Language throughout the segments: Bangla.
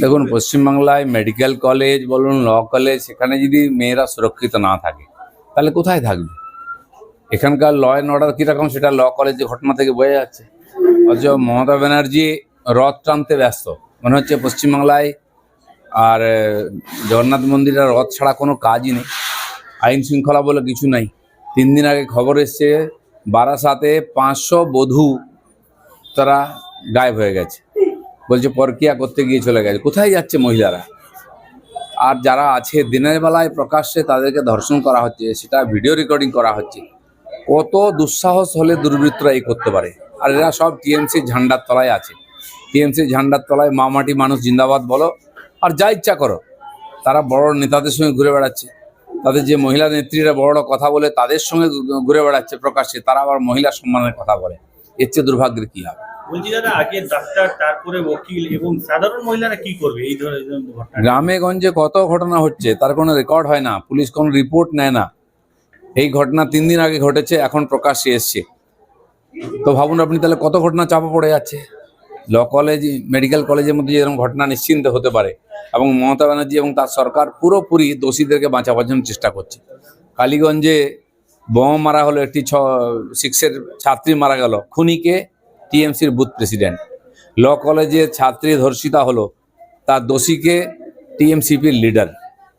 দেখুন, পশ্চিমবাংলায় মেডিকেল কলেজ বলুন ল কলেজ সেখানে যদি মেয়েরা সুরক্ষিত না থাকে, তাহলে কোথায় থাকবে? এখানকার ল অ্যান্ড অর্ডার কীরকম সেটা ল কলেজে ঘটনা থেকে বোঝা যাচ্ছে। অথচ মমতা ব্যানার্জি রথ টানতে ব্যস্ত। মনে হচ্ছে পশ্চিমবাংলায় আর জগন্নাথ মন্দিরের রথ ছাড়া কোনো কাজই নেই। আইন শৃঙ্খলা বলে কিছু নাই। তিন দিন আগে খবর এসছে, বারাসাতে পাঁচশো বধূ তারা গায়েব হয়ে গেছে। বলছে, পরকিয়া করতে গিয়ে চলে গেছে। কোথায় যাচ্ছে মহিলারা? আর যারা আছে, দিনের বেলায় প্রকাশ্যে তাদেরকে ধর্ষণ করা হচ্ছে, সেটা ভিডিও রেকর্ডিং করা হচ্ছে। কত দুঃসাহস হলে দুর্বৃত্তরা এই করতে পারে। আর এরা সব টিএমসি ঝান্ডার তলায় আছে। টিএমসি ঝান্ডার তলায় মামাটি মানুষ জিন্দাবাদ বলো, আর যা ইচ্ছা করো। তারা বড় নেতাদের সঙ্গে ঘুরে বেড়াচ্ছে। তাদের যে মহিলা নেত্রীরা বড় বড় কথা বলে তাদের সঙ্গে ঘুরে বেড়াচ্ছে প্রকাশ্যে তারা আবার মহিলা সম্মানের কথা বলে। এর চেয়ে দুর্ভাগ্যের কি হবে? বলছি দাদা আগে ডাক্তার তারপরে উকিল এবং সাধারণ মহিলারা কি করবে? এই ধরনের গ্রামে গঞ্জে কত ঘটনা হচ্ছে তার কোনো রেকর্ড হয় না পুলিশ কোনো রিপোর্ট নেয় না। এই ঘটনা তিন দিন আগে ঘটেছে এখন প্রকাশ্যে এসছে। তো ভাবুন আপনি তাহলে কত ঘটনা চাপা পড়ে যাচ্ছে? ল কলেজ, মেডিকেল কলেজের মধ্যে এরকম ঘটনা নিশ্চিন্ত হতে পারে এবং মমতা ব্যানার্জি এবং তার সরকার পুরোপুরি দোষীদেরকে বাঁচাবার জন্য চেষ্টা করছে। কালীগঞ্জে বোম মারা হলো একটি ছ, সিক্সের ছাত্রী মারা গেল। খুনিকে টিএমসির বুথ প্রেসিডেন্ট। ল কলেজে ছাত্রী ধর্ষিতা হলো তার দোষীকে টিএমসিপির লিডার।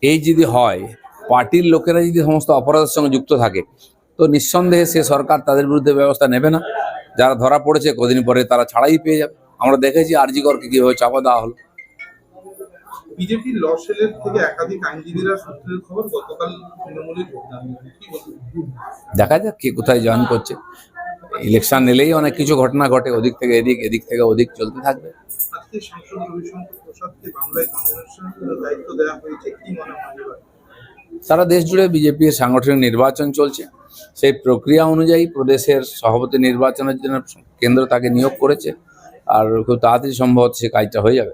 এই যদি হয়, পার্টির লোকেরা যদি সমস্ত অপরাধের সঙ্গে যুক্ত থাকে, তো নিঃসন্দেহে সে সরকার তাদের বিরুদ্ধে ব্যবস্থা নেবে না। যারা ধরা পড়েছে, কদিন পরে তারা ছাড়াই পেয়ে যাবে। আমরা দেখেছি আরজিকরকে কীভাবে চাপা দেওয়া হলো। থেকে একাধিক আইনজীবীরা সূত্রের খবর গতকাল দেখা যাক কে কোথায় জয়েন করছে। ইলেকশন এলেই অনেক কিছু ঘটনা ঘটে ওদিক থেকে এদিক এদিক থেকে ওদিক চলতে থাকবে? সারা দেশ জুড়ে বিজেপির সাংগঠনিক নির্বাচন চলছে। সেই প্রক্রিয়া অনুযায়ী প্রদেশের সভাপতি নির্বাচনের জন্য কেন্দ্র তাকে নিয়োগ করেছে। আর খুব তাড়াতাড়ি সম্ভবত সে কাজটা হয়ে যাবে।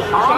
好